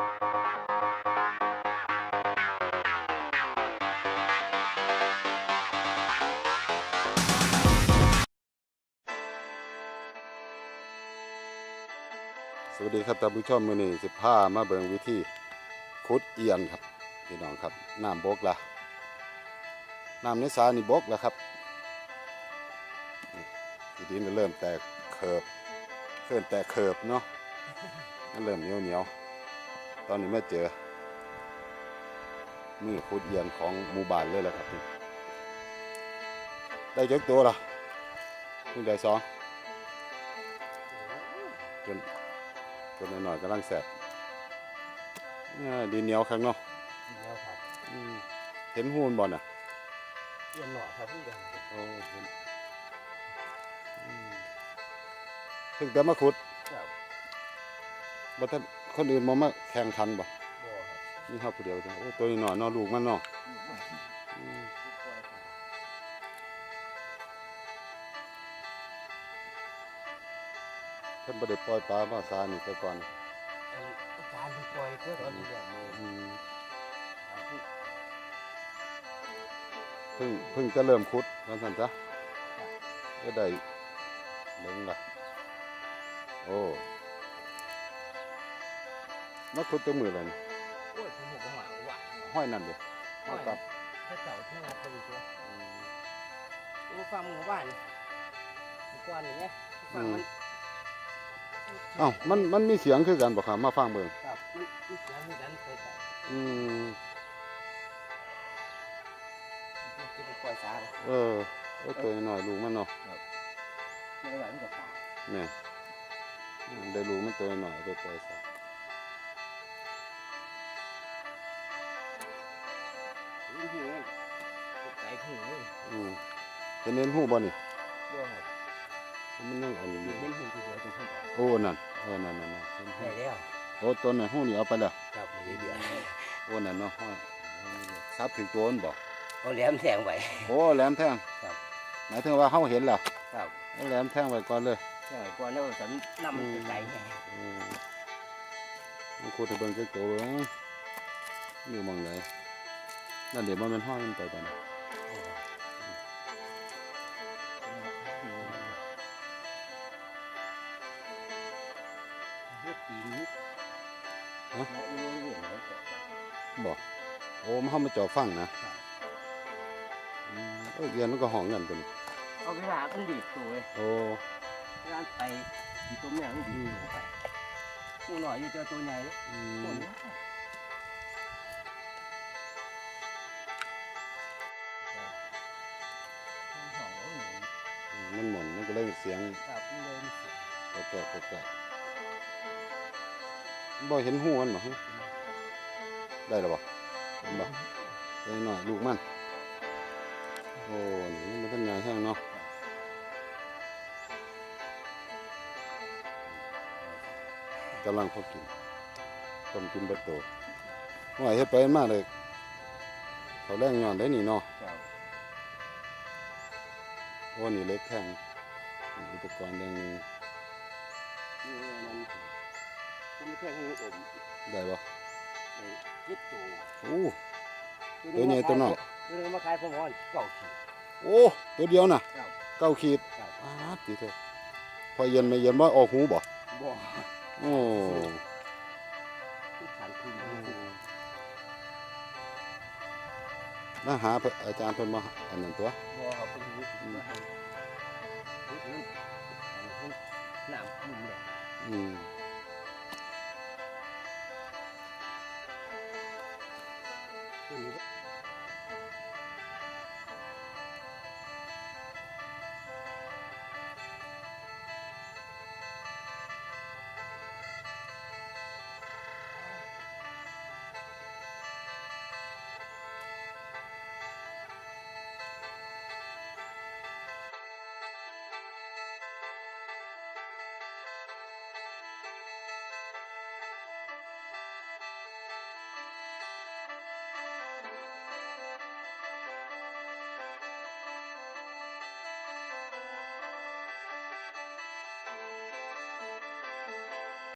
สวัสดีครับท่านผู้ชมมือนี้สิพามาเบิงวิธีขุดเอียนครับพี่น้องครับน้ำบกละน้ำในสานี่บกแล้วครับทีนี้มันเริ่มแตกเคิบเริ่มแตกเคิบเนาะมันเริ่มเหนียวเหนียว ตอนนี้มาเจอมือขุดเอียนของหมู่บ้านเลยแหละครับนี่ได้จักตัวละเพิ่งได้สองจนตัวน้อยๆกำลังแสบอ่าดินเหนียวข้างเนาะแล้วครับอืมเห็นหูนบ่น่ะเอียนหน่อครับพี่เดินโอ้เห็นอืมถึงแต่มาขุดครับบ่ท่าน คนอื่นมามาแข่งขันบ่บ่ครับนี่เฮาผู้เดียวจ้ะโอ้ตัวนี้หน่อยเนาะลูกมันเนาะอืมเพิ่นบ่ได้ปล่อยปลามาซานี่แต่ก่อนอาจารย์ที่ปล่อยก็ตอนนี้อย่างนี้อืมเพิ่งเพิ่งจะเริ่มขุดว่าซั่นจ้ะก็ได้เบิ่งล่ะโอ้ มาขุดตัวมือแล้วนี่โอ้ยผมบอกว่าว่าห้อยนั่นเด้ห้อยกับถ้าเจ้าที่มาเป็นตัวรู้ฟังหมู่บ้านก่อนอย่างเงี้ยฟังมันเอ้ามันมันมีเสียงคือกันบ่ครับมาฟังเบิ่งครับมันมันเสียงดันไปใส่อืมจะไปปล่อยสาเออโอ้ตัวน้อยลูกมันเนาะไม่ไหวมันกับปากแม่อืมได้ลูกมันตัวน้อยเอาไปปล่อยซะ หูหูใจหูเลยอืมเห็นเห็นหูบ่นี่บ่ครับมันยังอันนี้อยู่เห็นหูที่หัวตรงข้างโอ้นั่นเออนั่นนั่นนั่นเห็นหูได้แล้วโอ้ตัวนั้นหูนี่เอาไปแล้วครับไม่เดือดโอ้นั่นเนาะห้อยซับถึงตัวมันบ่เอาแหลมแทงไว้ โอ้แหลมแทงครับ หมายถึงว่าเฮาเห็นแล้วครับเอาแหลมแทงไว้ก่อนเลยใช่ก่อนแล้วฉันนำมันไปไกลไงอืมมันขุดให้เบิ่งจักตัวเบิ่งอยู่หมองไหน นั่นเดี๋ยวมันห้อยมันไปบัดนี้เฮ็ดปีนี้ฮะเรื่องเรื่องไหนก็บ่โอ้มันเฮามาเจ่อฟังนะอืมเอ้ยเรียนมันก็ห้องกันตัวนี้เอาเวลามันดีดตัวเลยโอ้เวลาไปที่ตัวแม่มันดีดตัวไปตัวหน่อยอยู่เจอตัวใหญ่เลยอืหมดมแล้ว มันหมุนมันก็เลยเสียงครับมันเลยมีเสียงกระแกะกระแกะบ่เห็นหูมันบ่ฮะได้แล้วบ่เห็นบ่ได้หน่อยลูกมันโอ้นี่มันเป็นใหญ่แห้งเนาะกำลังพอกินต้มกินเบัดโตว่าเฮ็ดไปมาเลยเขาแรงย้อนได้นี่เนาะครับโอ้นี่เล็กแข็งอุปกรณ์อย่างหนึงนี่มันมันไม่แค่ให้อมได้บ่ไอ้ยิดตัวโอ้ตัวใหญ่ตัวน้อยตัวนึงมาขายผมว่าเก่าขีดโอ้ตัวเดียวน่ะครับเก้าขีดครับอ้าดติเถอะพอเย็นไม่เย็นว่าออกหูบ่บ่โอ้ น่าหาอาจารย์เพิ่นมาอันนั้นตัวอืม